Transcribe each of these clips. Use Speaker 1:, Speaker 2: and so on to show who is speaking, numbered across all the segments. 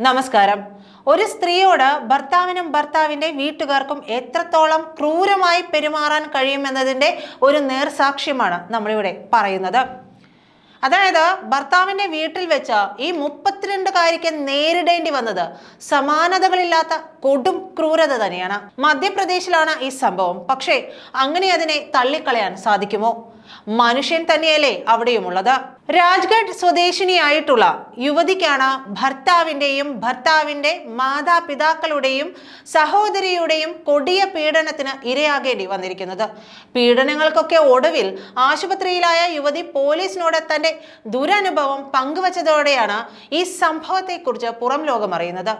Speaker 1: നമസ്കാരം. ഒരു സ്ത്രീയോട് ഭർത്താവിനും ഭർത്താവിന്റെ വീട്ടുകാർക്കും എത്രത്തോളം ക്രൂരമായി പെരുമാറാൻ കഴിയുമെന്നതിന്റെ ഒരു നേർസാക്ഷ്യമാണ് നമ്മളിവിടെ പറയുന്നത്. അതായത് ഭർത്താവിന്റെ വീട്ടിൽ വെച്ച് ഈ മുപ്പത്തിരണ്ടുകാരിക്ക് നേരിടേണ്ടി വന്നത് സമാനതകളില്ലാത്ത കൊടും ക്രൂരത തന്നെയാണ്. മധ്യപ്രദേശിലാണ് ഈ സംഭവം. പക്ഷേ അങ്ങനെ അതിനെ തള്ളിക്കളയാൻ സാധിക്കുമോ? മനുഷ്യൻ തന്നെയല്ലേ അവിടെയുമുള്ളത്. രാജ്ഗഡ് സ്വദേശിനിയായിട്ടുള്ള യുവതിക്കാണ് ഭർത്താവിന്റെയും ഭർത്താവിന്റെ മാതാപിതാക്കളുടെയും സഹോദരിയുടെയും കൊടിയ പീഡനത്തിന് ഇരയാകേണ്ടി വന്നിരിക്കുന്നത്. പീഡനങ്ങൾക്കൊക്കെ ഒടുവിൽ ആശുപത്രിയിലായ യുവതി പോലീസിനോട് തന്റെ ദുരനുഭവം പങ്കുവച്ചതോടെയാണ് ഈ സംഭവത്തെക്കുറിച്ച് പുറം ലോകം അറിയുന്നത്.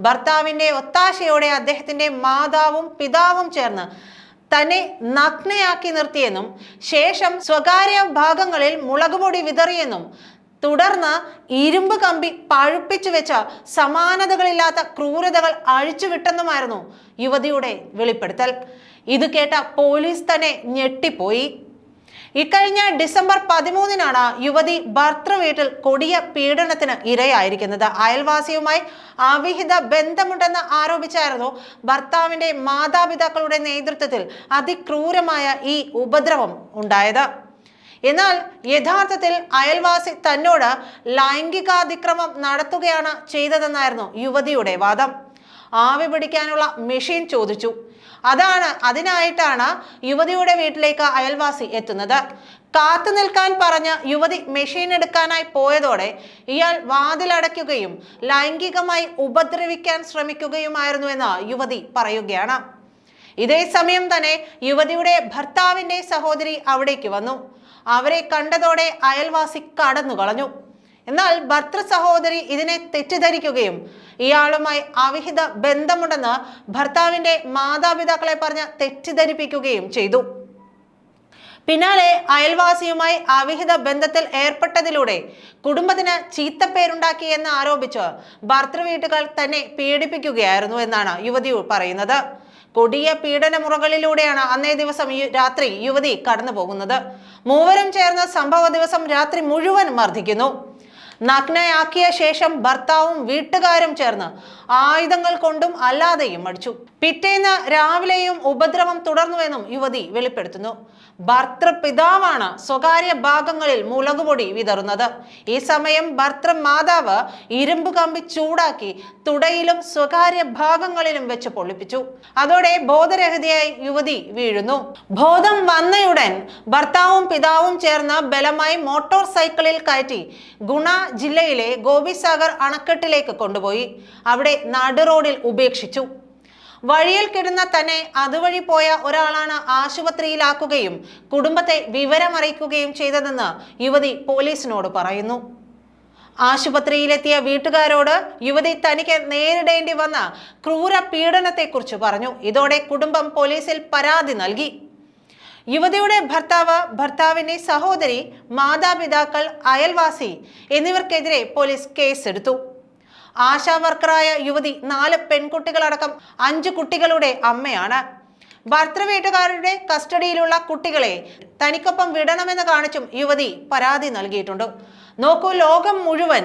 Speaker 1: ഭർത്താവിന്റെ ഒത്താശയോടെ അദ്ദേഹത്തിന്റെ മാതാവും പിതാവും ചേർന്ന് തന്നെ നഗ്നയാക്കി നിർത്തിയെന്നും ശേഷം സ്വകാര്യ ഭാഗങ്ങളിൽ മുളകുപൊടി വിതറിയെന്നും തുടർന്ന് ഇരുമ്പ് കമ്പി പഴുപ്പിച്ചു വെച്ച സമാനതകളില്ലാത്ത ക്രൂരതകൾ അഴിച്ചുവിട്ടെന്നുമായിരുന്നു യുവതിയുടെ വെളിപ്പെടുത്തൽ. ഇത് കേട്ട പോലീസ് തന്നെ ഞെട്ടിപ്പോയി. ഇക്കഴിഞ്ഞ ഡിസംബർ പതിമൂന്നിനാണ് യുവതി ഭർത്തൃ വീട്ടിൽ കൊടിയ പീഡനത്തിന് ഇരയായിരിക്കുന്നത്. അയൽവാസിയുമായി അവിഹിത ബന്ധമുണ്ടെന്ന് ആരോപിച്ചായിരുന്നു ഭർത്താവിന്റെ മാതാപിതാക്കളുടെ നേതൃത്വത്തിൽ അതിക്രൂരമായ ഈ ഉപദ്രവം ഉണ്ടായത്. എന്നാൽ യഥാർത്ഥത്തിൽ അയൽവാസി തന്നോട് ലൈംഗികാതിക്രമം നടത്തുകയാണ് ചെയ്തതെന്നായിരുന്നു യുവതിയുടെ വാദം. ആവി പിടിക്കാനുള്ള മെഷീൻ ചോദിച്ചു. അതാണ് അതിനായിട്ടാണ് യുവതിയുടെ വീട്ടിലേക്ക് അയൽവാസി എത്തുന്നത്. കാത്തു നിൽക്കാൻ പറഞ്ഞ് യുവതി മെഷീൻ എടുക്കാനായി പോയതോടെ ഇയാൾ വാതിലടയ്ക്കുകയും ലൈംഗികമായി ഉപദ്രവിക്കാൻ ശ്രമിക്കുകയുമായിരുന്നു എന്ന് യുവതി പറയുകയാണ്. ഇതേ സമയം തന്നെ യുവതിയുടെ ഭർത്താവിന്റെ സഹോദരി അവിടേക്ക് വന്നു. അവരെ കണ്ടതോടെ അയൽവാസി കടന്നു കളഞ്ഞു എന്നാൽ ഭർത്തൃ സഹോദരി ഇതിനെ തെറ്റിദ്ധരിക്കുകയും ഇയാളുമായി അവിഹിത ബന്ധമുണ്ടെന്ന് ഭർത്താവിന്റെ മാതാപിതാക്കളെ പറഞ്ഞ് തെറ്റിദ്ധരിപ്പിക്കുകയും ചെയ്തു. പിന്നാലെ അയൽവാസിയുമായി അവിഹിത ബന്ധത്തിൽ ഏർപ്പെട്ടതിലൂടെ കുടുംബത്തിന് ചീത്തപ്പേരുണ്ടാക്കി എന്ന് ആരോപിച്ച് ഭർത്തൃ വീട്ടുകൾ തന്നെ പീഡിപ്പിക്കുകയായിരുന്നു എന്നാണ് യുവതി പറയുന്നത്. കൊടിയ പീഡനമുറകളിലൂടെയാണ് അന്നേ ദിവസം രാത്രി യുവതി കടന്നു പോകുന്നത് മൂവരും ചേർന്ന് സംഭവ ദിവസം രാത്രി മുഴുവൻ മർദ്ദിക്കുന്നു. നഗ്നയാക്കിയ ശേഷം ഭർത്താവും വീട്ടുകാരും ചേർന്ന് ആയുധങ്ങൾ കൊണ്ടും അല്ലാതെയും അടിച്ചു പിറ്റേന്ന് രാവിലെയും ഉപദ്രവം തുടർന്നുവെന്നും യുവതി വെളിപ്പെടുത്തുന്നു. ഭർത്തൃപിതാവാണ് സ്വകാര്യ ഭാഗങ്ങളിൽ മുളകുപൊടി വിതറുന്നത്. ഈ സമയം ഭർത്തൃ മാതാവ് ഇരുമ്പ് കമ്പി ചൂടാക്കി തുടയിലും സ്വകാര്യ ഭാഗങ്ങളിലും വെച്ച് പൊള്ളിപ്പിച്ചു. അതോടെ ബോധരഹിതയായി യുവതി വീഴുന്നു. ബോധം വന്നയുടൻ ഭർത്താവും പിതാവും ചേർന്ന് ബലമായി മോട്ടോർ സൈക്കിളിൽ കയറ്റി ഗുണ ജില്ലയിലെ ഗോപിസാഗർ അണക്കെട്ടിലേക്ക് കൊണ്ടുപോയി. അവിടെ നടുറോഡിൽ ഉപേക്ഷിച്ചു. വഴിയിൽ കിടന്ന തന്നെ അതുവഴി പോയ ഒരാളാണ് ആശുപത്രിയിലാക്കുകയും കുടുംബത്തെ വിവരമറിയിക്കുകയും ചെയ്തതെന്ന് യുവതി പോലീസിനോട് പറയുന്നു. ആശുപത്രിയിലെത്തിയ വീട്ടുകാരോട് യുവതി തനിക്ക് നേരിടേണ്ടി വന്ന ക്രൂര പീഡനത്തെക്കുറിച്ച് പറഞ്ഞു. ഇതോടെ കുടുംബം പോലീസിൽ പരാതി നൽകി. യുവതിയുടെ ഭർത്താവ് ഭർത്താവിന്റെ സഹോദരി മാതാപിതാക്കൾ അയൽവാസി എന്നിവർക്കെതിരെ പോലീസ് കേസെടുത്തു. ആശാ വർക്കറായ യുവതി നാല് പെൺകുട്ടികളടക്കം അഞ്ച് കുട്ടികളുടെ അമ്മയാണ്. ഭർത്തൃ വീട്ടുകാരുടെ കസ്റ്റഡിയിലുള്ള കുട്ടികളെ തനിക്കൊപ്പം വിടണമെന്ന് കാണിച്ചും യുവതി പരാതി നൽകിയിട്ടുണ്ട്. നോക്കൂ ലോകം മുഴുവൻ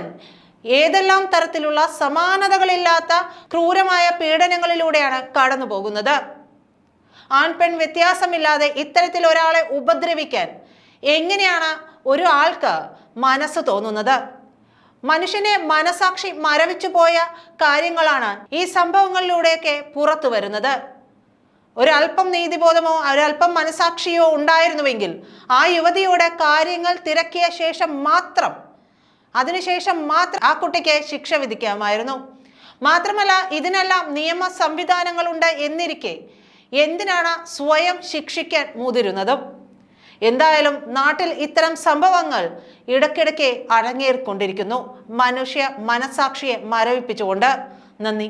Speaker 1: ഏതെല്ലാം തരത്തിലുള്ള സമാനതകളില്ലാത്ത ക്രൂരമായ പീഡനങ്ങളിലൂടെയാണ് കടന്നു പോകുന്നത് ആൺപെൺ വ്യത്യാസമില്ലാതെ ഇത്തരത്തിൽ ഒരാളെ ഉപദ്രവിക്കാൻ എങ്ങനെയാണ് ഒരാൾക്ക് മനസ്സ് തോന്നുന്നത്? മനുഷ്യനെ മനസാക്ഷി മരവിച്ചു പോയ കാര്യങ്ങളാണ് ഈ സംഭവങ്ങളിലൂടെയൊക്കെ പുറത്തു വരുന്നത്. ഒരല്പം നീതിബോധമോ ഒരല്പം മനസാക്ഷിയോ ഉണ്ടായിരുന്നുവെങ്കിൽ ആ യുവതിയുടെ കാര്യങ്ങൾ തിരക്കിയ ശേഷം മാത്രം അതിനുശേഷം മാത്രം ആ കുട്ടിക്ക് ശിക്ഷ വിധിക്കാമായിരുന്നു. മാത്രമല്ല ഇതിനെല്ലാം നിയമ സംവിധാനങ്ങളുണ്ട് എന്നിരിക്കെ എന്തിനാണ് സ്വയം ശിക്ഷിക്കാൻ മുതിരുന്നതും? എന്തായാലും നാട്ടിൽ ഇത്തരം സംഭവങ്ങൾ ഇടയ്ക്കിടയ്ക്ക് അരങ്ങേറിക്കൊണ്ടിരിക്കുന്നു. മനുഷ്യ മനസാക്ഷിയെ മരവിപ്പിച്ചുകൊണ്ട് നന്ദി.